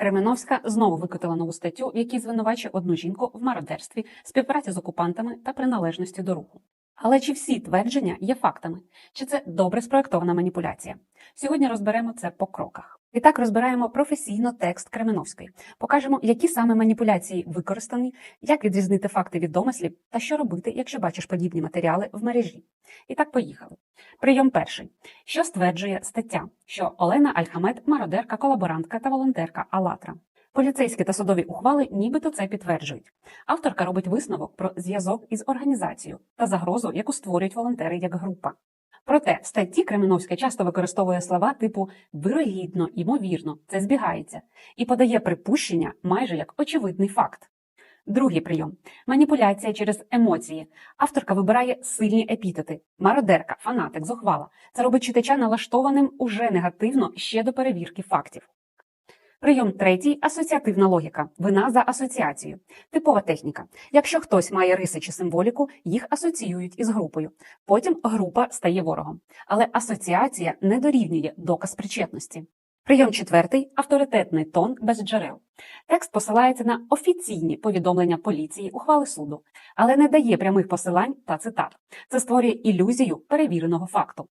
Кременовська знову викотила нову статтю, в якій звинувачує одну жінку в мародерстві, співпраці з окупантами та приналежності до руху. Але чи всі твердження є фактами? Чи це добре спроектована маніпуляція? Сьогодні розберемо це по кроках. І так розбираємо професійно текст Кременовської, покажемо, які саме маніпуляції використані, як відрізнити факти від домислів та що робити, якщо бачиш подібні матеріали в мережі. І так поїхали. Прийом перший. Що стверджує стаття, що Олена Альхамед мародерка, колаборантка та волонтерка Алатра. Поліцейські та судові ухвали нібито це підтверджують. Авторка робить висновок про зв'язок із організацією та загрозу, яку створюють волонтери як група. Проте в статті Кременовська часто використовує слова типу вирогідно, імовірно, це збігається, і подає припущення майже як очевидний факт. Другий прийом маніпуляція через емоції. Авторка вибирає сильні епітети, мародерка, фанатик, зухвала. Це робить читача налаштованим уже негативно ще до перевірки фактів. Прийом третій асоціативна логіка. Вина за асоціацією. Типова техніка. Якщо хтось має риси чи символіку, їх асоціюють із групою. Потім група стає ворогом. Але асоціація не дорівнює доказ причетності. Прийом четвертий авторитетний тон без джерел. Текст посилається на офіційні повідомлення поліції, ухвали суду, але не дає прямих посилань та цитат. Це створює ілюзію перевіреного факту.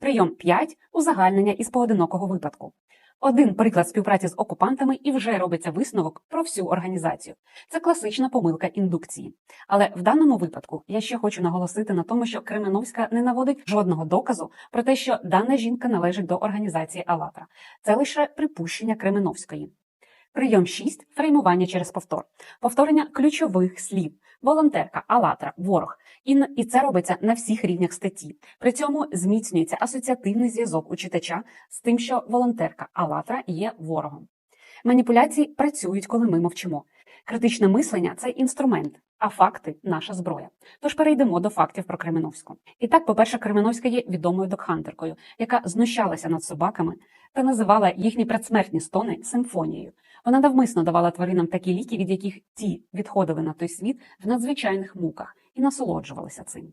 Прийом 5 узагальнення із поодинокого випадку. Один приклад співпраці з окупантами і вже робиться висновок про всю організацію. Це класична помилка індукції. Але в даному випадку я ще хочу наголосити на тому, що Кременовська не наводить жодного доказу про те, що дана жінка належить до організації «АЛЛАТРА». Це лише припущення Кременовської. Прийом 6. фреймування через повтор, повторення ключових слів. Волонтерка, алатра, ворог. І, це робиться на всіх рівнях статті. При цьому зміцнюється асоціативний зв'язок у читача з тим, що волонтерка, алатра є ворогом. Маніпуляції працюють, коли ми мовчимо. Критичне мислення це інструмент, а факти наша зброя. Тож перейдемо до фактів про Кременовську. І так, по-перше, Кременовська є відомою докхантеркою, яка знущалася над собаками та називала їхні предсмертні стони симфонією. Вона навмисно давала тваринам такі ліки, від яких ті відходили на той світ в надзвичайних муках і насолоджувалися цим.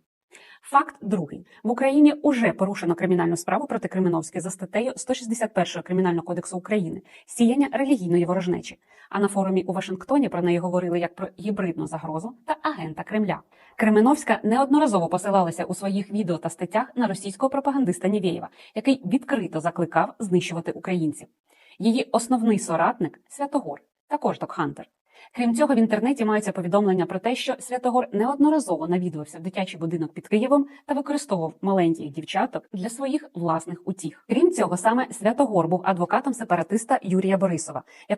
Факт другий: в Україні уже порушено кримінальну справу проти Кременовської за статтею 161 Кримінального кодексу України сіяння релігійної ворожнечі. А на форумі у Вашингтоні про неї говорили як про гібридну загрозу та агента Кремля. Кременовська неодноразово посилалася у своїх відео та статтях на російського пропагандиста Нєвєєва, який відкрито закликав знищувати українців. Її основний соратник Святогор, також докхантер. Крім цього, в інтернеті маються повідомлення про те, що Святогор неодноразово навідувався в дитячий будинок під Києвом та використовував маленьких дівчаток для своїх власних утіх. Крім цього, саме Святогор був адвокатом сепаратиста Юрія Борисова, якого